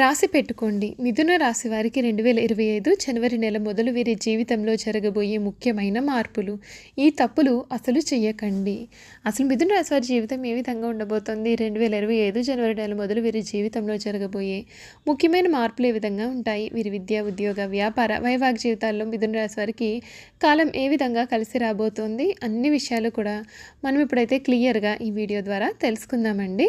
రాసి పెట్టుకోండి. మిథున రాశి వారికి రెండు వేల ఇరవై ఐదు జనవరి నెల మొదలు వీరి జీవితంలో జరగబోయే ముఖ్యమైన మార్పులు. ఈ తప్పులు అసలు చెయ్యకండి అసలు మిథున రాశి వారి జీవితం ఏ విధంగా ఉండబోతోంది? రెండు వేల ఇరవై ఐదు జనవరి నెల మొదలు వీరి జీవితంలో జరగబోయే ముఖ్యమైన మార్పులు ఏ విధంగా ఉంటాయి? వీరి విద్య ఉద్యోగ వ్యాపార వైవాహిక జీవితాల్లో మిథున రాశి వారికి కాలం ఏ విధంగా కలిసి రాబోతోంది? అన్ని విషయాలు కూడా మనం ఇప్పుడైతే క్లియర్గా ఈ వీడియో ద్వారా తెలుసుకుందామండి.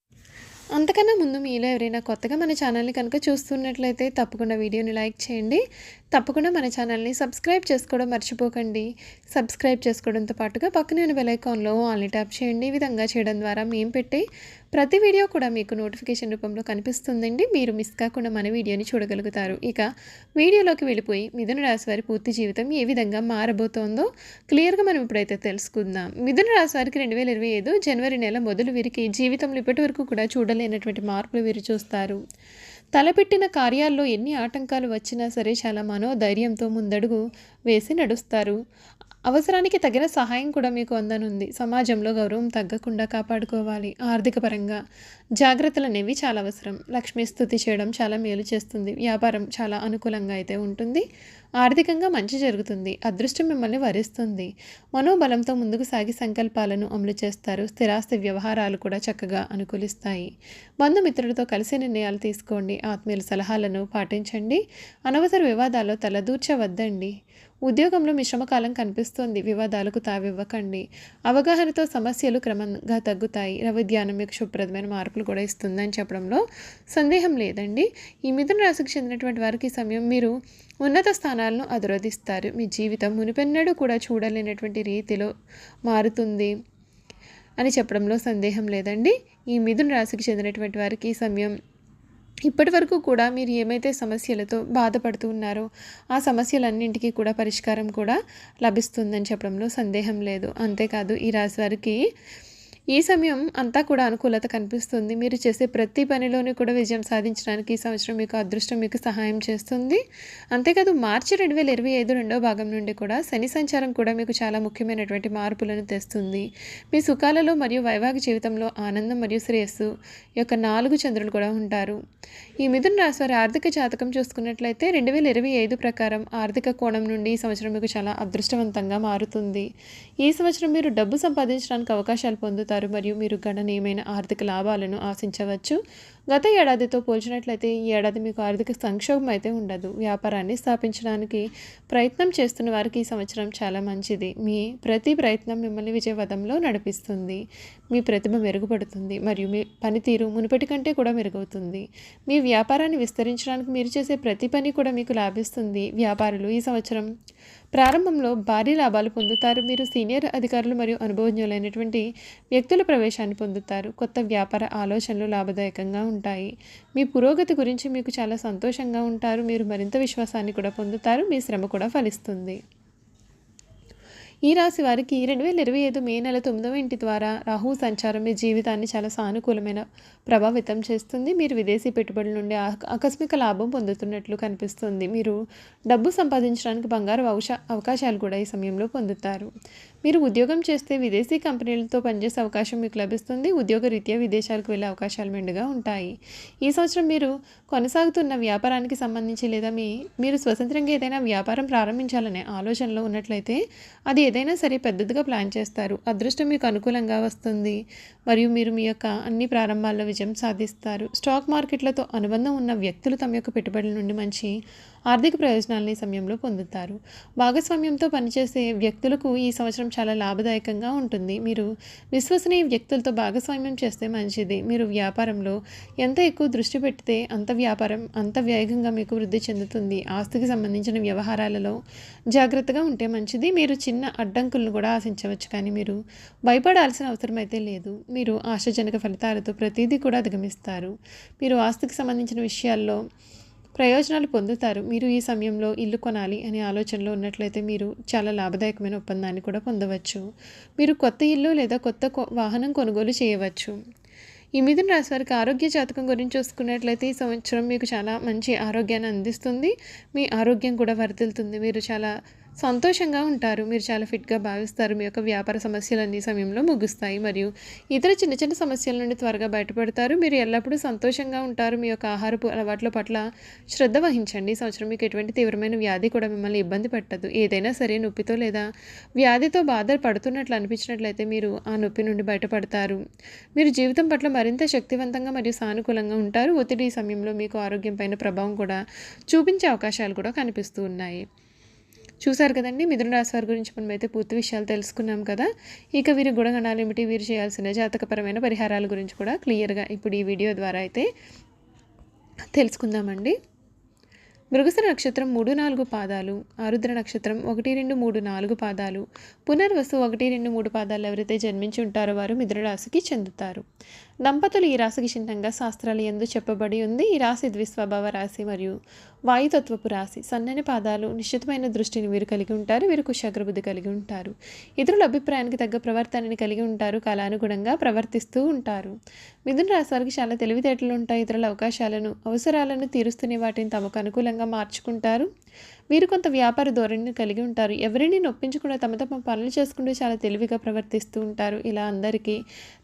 అంతకన్నా ముందు మీలో ఎవరైనా కొత్తగా మన ఛానల్ని కనుక చూస్తున్నట్లయితే తప్పకుండా వీడియోని లైక్ చేయండి. తప్పకుండా మన ఛానల్ని సబ్స్క్రైబ్ చేసుకోవడం మర్చిపోకండి. సబ్స్క్రైబ్ చేసుకోవడంతో పాటుగా పక్కనే ఉన్న బెల్ఐకాన్లో ఆల్ని ట్యాప్ చేయండి. ఈ విధంగా చేయడం ద్వారా మేము పెట్టే ప్రతి వీడియో కూడా మీకు నోటిఫికేషన్ రూపంలో కనిపిస్తుందండి. మీరు మిస్ కాకుండా మన వీడియోని చూడగలుగుతారు. ఇక వీడియోలోకి వెళ్ళిపోయి మిథున రాశి వారి పూర్తి జీవితం ఏ విధంగా మారబోతోందో క్లియర్గా మనం ఇప్పుడైతే తెలుసుకుందాం. మిథున రాశి వారికి రెండు వేల ఇరవై ఐదు జనవరి నెల మొదలు వీరికి జీవితంలో ఇప్పటి వరకు కూడా చూడలేనటువంటి మార్పులు వీరు చూస్తారు. తలపెట్టిన కార్యాల్లో ఎన్ని ఆటంకాలు వచ్చినా సరే చాలా మనోధైర్యంతో ముందడుగు వేసి నడుస్తారు. అవసరానికి తగిన సహాయం కూడా మీకు అందనుంది. సమాజంలో గౌరవం తగ్గకుండా కాపాడుకోవాలి. ఆర్థిక పరంగా జాగ్రత్తలు అనేవి చాలా అవసరం. లక్ష్మీ స్థుతి చేయడం చాలా మేలు చేస్తుంది. వ్యాపారం చాలా అనుకూలంగా అయితే ఉంటుంది. ఆర్థికంగా మంచి జరుగుతుంది. అదృష్టం మిమ్మల్ని వరిస్తుంది. మనోబలంతో ముందుకు సాగి సంకల్పాలను అమలు చేస్తారు. స్థిరాస్తి వ్యవహారాలు కూడా చక్కగా అనుకూలిస్తాయి. బంధుమిత్రులతో కలిసి నిర్ణయాలు తీసుకోండి. ఆత్మీయుల సలహాలను పాటించండి. అనవసర వివాదాల్లో తలదూర్చవద్దండి. ఉద్యోగంలో మిశ్రమకాలం కనిపిస్తోంది. వివాదాలకు తావివ్వకండి. అవగాహనతో సమస్యలు క్రమంగా తగ్గుతాయి. రవి ధ్యానం మీకు శుభ్రదమైన మార్పులు కూడా ఇస్తుందని చెప్పడంలో సందేహం లేదండి. ఈ మిథున రాశికి చెందినటువంటి వారికి ఈ సమయం మీరు ఉన్నత స్థానాలను అధిరోధిస్తారు. మీ జీవితం మునిపెన్నడూ కూడా చూడలేనటువంటి రీతిలో మారుతుంది అని చెప్పడంలో సందేహం లేదండి. ఈ మిథున రాశికి చెందినటువంటి వారికి ఈ సమయం ఇప్పటి వరకు కూడా మీరు ఏమైతే సమస్యలతో బాధపడుతూ ఉన్నారో ఆ సమస్యలన్నింటికీ కూడా పరిష్కారం కూడా లభిస్తుందని చెప్పడంలో సందేహం లేదు. అంతేకాదు ఈ రాశి వారికి ఈ సమయం అంతా కూడా అనుకూలత కనిపిస్తుంది. మీరు చేసే ప్రతి పనిలోనూ కూడా విజయం సాధించడానికి ఈ సంవత్సరం మీకు అదృష్టం మీకు సహాయం చేస్తుంది. అంతేకాదు మార్చి రెండు వేల ఇరవై ఐదు రెండో భాగం నుండి కూడా శని సంచారం కూడా మీకు చాలా ముఖ్యమైనటువంటి మార్పులను తెస్తుంది. మీ సుఖాలలో మరియు వైవాహిక జీవితంలో ఆనందం మరియు శ్రేయస్సు యొక్క నాలుగు చంద్రులు కూడా ఉంటారు. ఈ మిథున రాశి వారి ఆర్థిక జాతకం చూసుకున్నట్లయితే రెండు వేల ఇరవై ఐదు ప్రకారం ఆర్థిక కోణం నుండి ఈ సంవత్సరం మీకు చాలా అదృష్టవంతంగా మారుతుంది. ఈ సంవత్సరం మీరు డబ్బు సంపాదించడానికి అవకాశాలు పొందుతారు. మరియు మీరు గణనీయమైన ఆర్థిక లాభాలను ఆశించవచ్చు. గత ఏడాదితో పోల్చినట్లయితే ఈ ఏడాది మీకు ఆర్థిక సంక్షోభం అయితే ఉండదు. వ్యాపారాన్ని స్థాపించడానికి ప్రయత్నం చేస్తున్న వారికి ఈ సంవత్సరం చాలా మంచిది. మీ ప్రతి ప్రయత్నం మిమ్మల్ని విజయవదంలో నడిపిస్తుంది. మీ ప్రతిభ మెరుగుపడుతుంది మరియు మీ పనితీరు మునుపటి కంటే కూడా మెరుగవుతుంది. మీ వ్యాపారాన్ని విస్తరించడానికి మీరు చేసే ప్రతి పని కూడా మీకు లాభిస్తుంది. వ్యాపారులు ఈ సంవత్సరం ప్రారంభంలో భారీ లాభాలు పొందుతారు. మీరు సీనియర్ అధికారులు మరియు అనుభవజ్ఞులైనటువంటి వ్యక్తుల ప్రవేశాన్ని పొందుతారు. కొత్త వ్యాపార ఆలోచనలు లాభదాయకంగా ఉంటాయి. ఉంటాయి. మీ పురోగతి గురించి మీకు చాలా సంతోషంగా ఉంటారు. మీరు మరింత విశ్వాసాన్ని కూడా పొందుతారు. మీ శ్రమ కూడా ఫలిస్తుంది. ఈ రాశి వారికి రెండు వేల ఇరవై ఐదు మే నెల తొమ్మిదవ ఇంటి ద్వారా రాహు సంచారం మీ జీవితాన్ని చాలా సానుకూలమైన ప్రభావితం చేస్తుంది. మీరు విదేశీ పెట్టుబడుల నుండి ఆక- ఆకస్మిక లాభం పొందుతున్నట్లు కనిపిస్తుంది. మీరు డబ్బు సంపాదించడానికి బంగారు అవశ అవకాశాలు కూడా ఈ సమయంలో పొందుతారు. మీరు ఉద్యోగం చేస్తే విదేశీ కంపెనీలతో పనిచేసే అవకాశం మీకు లభిస్తుంది. ఉద్యోగ రీత్యా విదేశాలకు వెళ్ళే అవకాశాలు మెండుగా ఉంటాయి. ఈ సంవత్సరం మీరు కొనసాగుతున్న వ్యాపారానికి సంబంధించి లేదా మీ మీరు స్వతంత్రంగా ఏదైనా వ్యాపారం ప్రారంభించాలనే ఆలోచనలో ఉన్నట్లయితే అది ఏదైనా సరే పెద్దదిగా ప్లాన్ చేస్తారు. అదృష్టం మీకు అనుకూలంగా వస్తుంది. మరియు మీరు మీ యొక్క అన్ని ప్రారంభాల్లో విజయం సాధిస్తారు. స్టాక్ మార్కెట్లతో అనుబంధం ఉన్న వ్యక్తులు తమ యొక్క పెట్టుబడుల నుండి మంచి ఆర్థిక ప్రయోజనాలని సమయంలో పొందుతారు. భాగస్వామ్యంతో పనిచేసే వ్యక్తులకు ఈ సంవత్సరం చాలా లాభదాయకంగా ఉంటుంది. మీరు విశ్వసనీయ వ్యక్తులతో భాగస్వామ్యం చేస్తే మంచిది. మీరు వ్యాపారంలో ఎంత ఎక్కువ దృష్టి పెడితే అంత వ్యాపారం అంత వేగంగా మీకు వృద్ధి చెందుతుంది. ఆస్తికి సంబంధించిన వ్యవహారాలలో జాగ్రత్తగా ఉంటే మంచిది. మీరు చిన్న అడ్డంకులను కూడా ఆశించవచ్చు కానీ మీరు భయపడాల్సిన అవసరం అయితే లేదు. మీరు ఆశాజనక ఫలితాలతో ప్రతిదీ కూడా అధిగమిస్తారు. మీరు ఆస్తికి సంబంధించిన విషయాల్లో ప్రయోజనాలు పొందుతారు. మీరు ఈ సమయంలో ఇల్లు కొనాలి అనే ఆలోచనలో ఉన్నట్లయితే మీరు చాలా లాభదాయకమైన ఒప్పందాన్ని కూడా పొందవచ్చు. మీరు కొత్త ఇల్లు లేదా కొత్త కొ- వాహనం కొనుగోలు చేయవచ్చు. ఈ మిథున రాశి వారికి ఆరోగ్య జాతకం గురించి చూసుకున్నట్లయితే ఈ సంవత్సరం మీకు చాలా మంచి ఆరోగ్యాన్ని అందిస్తుంది. మీ ఆరోగ్యం కూడా వర్ధిల్లుతుంది. మీరు చాలా సంతోషంగా ఉంటారు. మీరు చాలా ఫిట్గా భావిస్తారు. మీ యొక్క వ్యాపార సమస్యలన్నీ సమయంలో ముగుస్తాయి. మరియు ఇతర చిన్న చిన్న సమస్యల నుండి త్వరగా బయటపడతారు. మీరు ఎల్లప్పుడూ సంతోషంగా ఉంటారు. మీ యొక్క ఆహారపు అలవాట్ల పట్ల శ్రద్ధ వహించండి. సంవత్సరం మీకు ఎటువంటి తీవ్రమైన వ్యాధి కూడా మిమ్మల్ని ఇబ్బంది పెట్టదు. ఏదైనా సరే నొప్పితో లేదా వ్యాధితో బాధ పడుతున్నట్లు అనిపించినట్లయితే మీరు ఆ నొప్పి నుండి బయటపడతారు. మీరు జీవితం పట్ల మరింత శక్తివంతంగా మరియు సానుకూలంగా ఉంటారు. ఒత్తిడి సమయంలో మీకు ఆరోగ్యం పైన ప్రభావం కూడా చూపించే అవకాశాలు కూడా కనిపిస్తూ ఉన్నాయి. చూశారు కదండి మిథున రాశి వారి గురించి మనం అయితే పూర్తి విషయాలు తెలుసుకున్నాం కదా. ఇక వీరి గుణగణాలు ఏమిటి? వీరు చేయాల్సిన జాతకపరమైన పరిహారాల గురించి కూడా క్లియర్గా ఇప్పుడు ఈ వీడియో ద్వారా అయితే తెలుసుకుందామండి. మృగసర నక్షత్రం మూడు నాలుగు పాదాలు ఆరుద్ర నక్షత్రం ఒకటి రెండు మూడు నాలుగు పాదాలు పునర్వసు ఒకటి రెండు మూడు పాదాలు ఎవరైతే జన్మించి ఉంటారో వారు మిథునరాశికి చెందుతారు. దంపతులు ఈ రాశికి చిహ్నంగా శాస్త్రాలు ఎందు చెప్పబడి ఉంది. ఈ రాశి ద్విస్వభావ రాశి మరియు వాయుతత్వపు రాశి. సన్నని పాదాలు నిశ్చితమైన దృష్టిని వీరు కలిగి ఉంటారు. వీరు కుశాగ్రబుద్ధి కలిగి ఉంటారు. ఇతరుల అభిప్రాయానికి తగ్గ ప్రవర్తనని కలిగి ఉంటారు. కాలానుగుణంగా ప్రవర్తిస్తూ ఉంటారు. మిథున రాశి వారికి చాలా తెలివితేటలు ఉంటాయి. ఇతరుల అవకాశాలను అవసరాలను తీరుస్తునే వాటిని తమకు అనుకూలంగా మార్చుకుంటారు. వీరు కొంత వ్యాపార ధోరణిని కలిగి ఉంటారు. ఎవరిని నొప్పించకుండా తమ తమ పనులు చేసుకుంటూ చాలా తెలివిగా ప్రవర్తిస్తూ ఉంటారు. ఇలా అందరికీ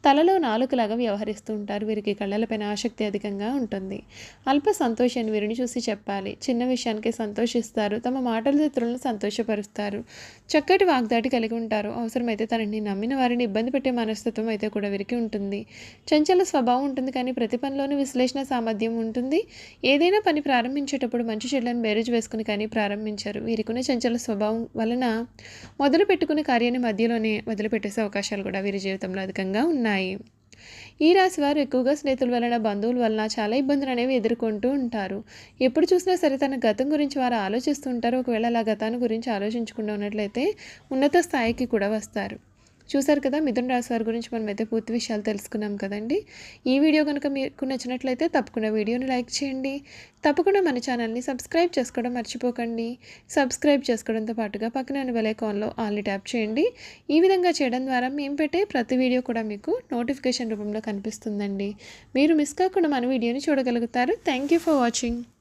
తలలో నాలుకలాగా వ్యవహరిస్తూ ఉంటారు. వీరికి కళ్ళలపైన ఆసక్తి అధికంగా ఉంటుంది. అల్ప సంతోషాన్ని వీరిని చూసి చెప్పాలి. చిన్న విషయానికి సంతోషిస్తారు. తమ మాటల ఇతరులను సంతోషపరుస్తారు. చక్కటి వాగ్దాటి కలిగి ఉంటారు. అవసరమైతే తనని నమ్మిన వారిని ఇబ్బంది పెట్టే మనస్తత్వం అయితే కూడా వీరికి ఉంటుంది. చంచల స్వభావం ఉంటుంది కానీ ప్రతి పనిలోనూ విశ్లేషణ సామర్థ్యం ఉంటుంది. ఏదైనా పని ప్రారంభించేటప్పుడు మంచి చెడ్లను బేరేజ్ వేసుకుని కానీ ప్రారంభించారు. వీరికున్న చంచల స్వభావం వలన మొదలు పెట్టుకునే కార్యాన్ని మధ్యలోనే వదిలిపెట్టేసే అవకాశాలు కూడా వీరి జీవితంలో అధికంగా ఉన్నాయి. ఈ రాశి వారు ఎక్కువగా స్నేహితుల వలన బంధువుల వలన చాలా ఇబ్బందులు అనేవి ఎదుర్కొంటూ ఉంటారు. ఎప్పుడు చూసినా సరే తన గతం గురించి వారు ఆలోచిస్తూ ఉంటారు. ఒకవేళ అలా గతాన్ని గురించి ఆలోచించకుండా ఉన్నట్లయితే ఉన్నత స్థాయికి కూడా వస్తారు. చూసారు కదా మిథున రాశి వారి గురించి మనం అయితే పూర్తి విషయాలు తెలుసుకున్నాం కదండి. ఈ వీడియో కనుక మీకు నచ్చినట్లయితే తప్పకుండా వీడియోని లైక్ చేయండి. తప్పకుండా మన ఛానల్ని సబ్స్క్రైబ్ చేసుకోవడం మర్చిపోకండి. సబ్స్క్రైబ్ చేసుకోవడంతో పాటుగా పక్కన ఉన్న ఆల్ని ట్యాప్ చేయండి. ఈ విధంగా చేయడం ద్వారా మేము పెట్టే ప్రతి వీడియో కూడా మీకు నోటిఫికేషన్ రూపంలో కనిపిస్తుందండి. మీరు మిస్ కాకుండా మన వీడియోని చూడగలుగుతారు. Thank you for watching.